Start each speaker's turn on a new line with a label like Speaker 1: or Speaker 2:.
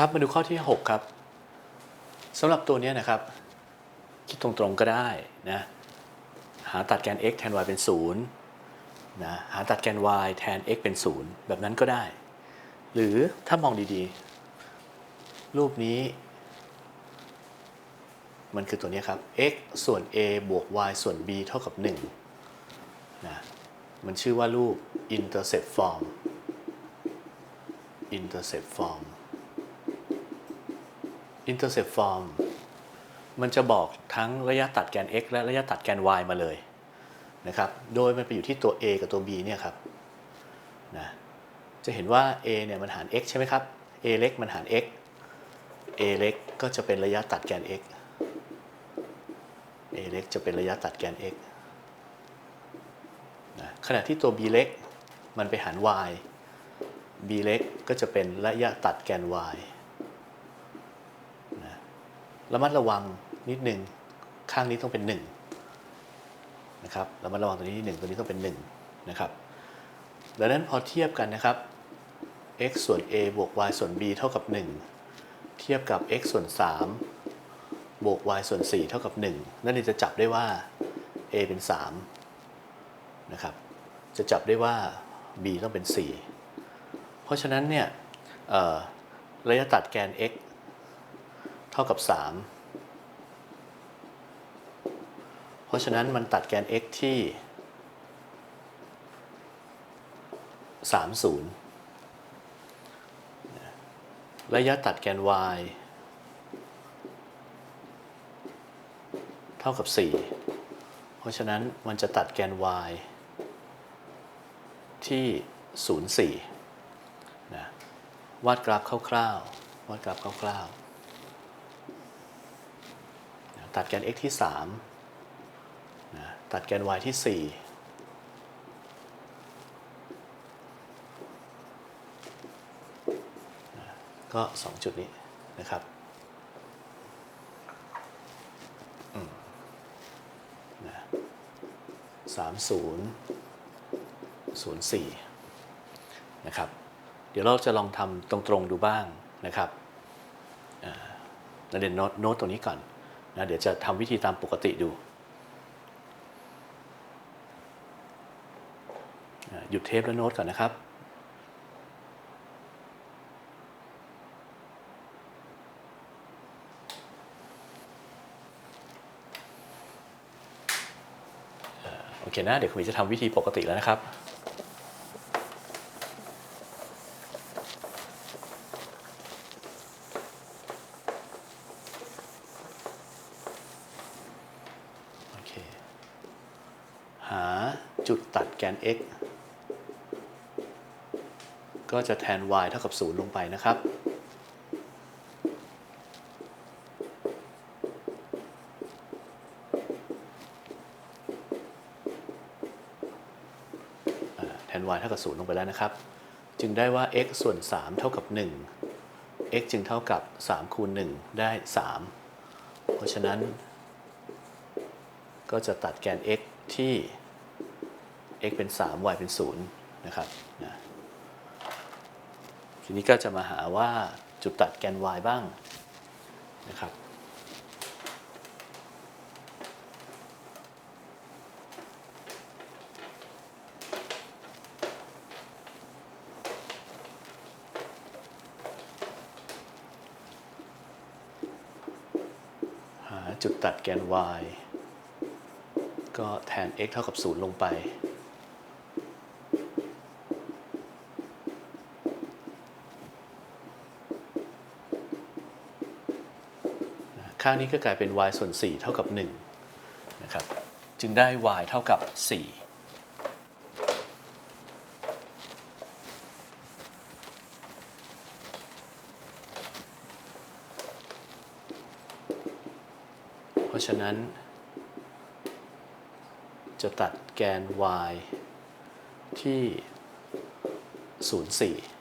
Speaker 1: ครับมาดูข้อที่ 6 ครับสำหรับตัวนี้นะครับ คิดตรงๆก็ได้นะหาตัดแกน x แทน y เป็น0นะหาตัดแกน y แทน x เป็น 0 แบบนั้นก็ได้ หรือถ้ามองดีๆ รูปนี้ มันคือตัวนี้ครับ x ส่วน a บวก y ส่วน b เท่ากับ1นะมันชื่อว่ารูป intercept form intercept form intercept form มันจะบอกทั้งระยะตัดแกน x และระยะตัดแกน y มาเลยนะครับ โดยมันไปอยู่ที่ตัว a กับตัว b เนี่ยครับนะจะเห็นว่า a เนี่ยมันหาร x ใช่ไหมครับ a เล็กมันหาร x a เล็กก็จะเป็นระยะตัดแกน x a เล็กจะเป็นระยะตัดแกน x นะขณะที่ตัว b เล็กมันไปหาร y b เล็กก็จะเป็นระยะตัดแกน y ระมัดระวังนิดหนึ่งข้างนี้ต้องเป็น1นนะครับระมัดระวังตัวนี้นิดหนึ่งตัวนี้ต้องเป็น1นะครับดังนั้นพอเทียบกันนะครับ x ส่วน a บวก y ส่วน b เท่ากับ 1 เทียบกับ x ส่วน 3 บวก y ส่วน 4 เท่ากับ 1 นั่นจะจับได้ว่า a เป็น3นะครับจะจับได้ว่า b ต้องเป็น 4 เพราะฉะนั้นเนี่ยเระยะตัดแกน x เท่ากับ 3 เพราะฉะนั้นมันตัดแกน x ที่ 30 ระยะตัดแกน y เท่ากับ 4 เพราะฉะนั้นมันจะตัดแกน y ที่ 04นะวาดกราฟคร่าวๆวาดกราฟคร่าวๆ ตัดแกน x ที่3นะตัดแกน y ที่4ก็ 2 จุดนี้นะครับนะสามศูนย์ศูนย์สี่นะครับ เดี๋ยวเราจะลองทำตรง ๆ ดูบ้างนะครับอ่าเดี๋ยวโน้ตโน้ตตรงนี้ก่อน นะเดี๋ยวจะทำวิธีตามปกติดู หยุดเทปแล้วโน้ตก่อนนะครับโอเคนะ เดี๋ยวคุณหมีจะทำวิธีปกติแล้วนะครับ โอเค หาจุดตัดแกน x ก็จะแทน y เท่ากับ 0 ลงไปนะครับ แทน y เท่ากับ 0 ลงไปแล้วนะครับ จึงได้ว่า x ส่วน 3 เท่ากับ 1 x จึงเท่ากับ 3 คูณ 1 ได้ 3 เพราะฉะนั้น ก็จะตัดแกน x ที่ x เป็น 3 y เป็น 0 นะครับนะทีนี้ก็จะมาหาว่าจุดตัดแกน y บ้างนะครับหาจุดตัดแกน y ก็แทน x เท่ากับ 0 ลงไป ข้านี้ก็กลายเป็น y ส่วน 4 เท่ากับ1นะครับจึงได้ y เท่ากับ4เพราะฉะนั้น จะตัดแกน y ที่ 0 4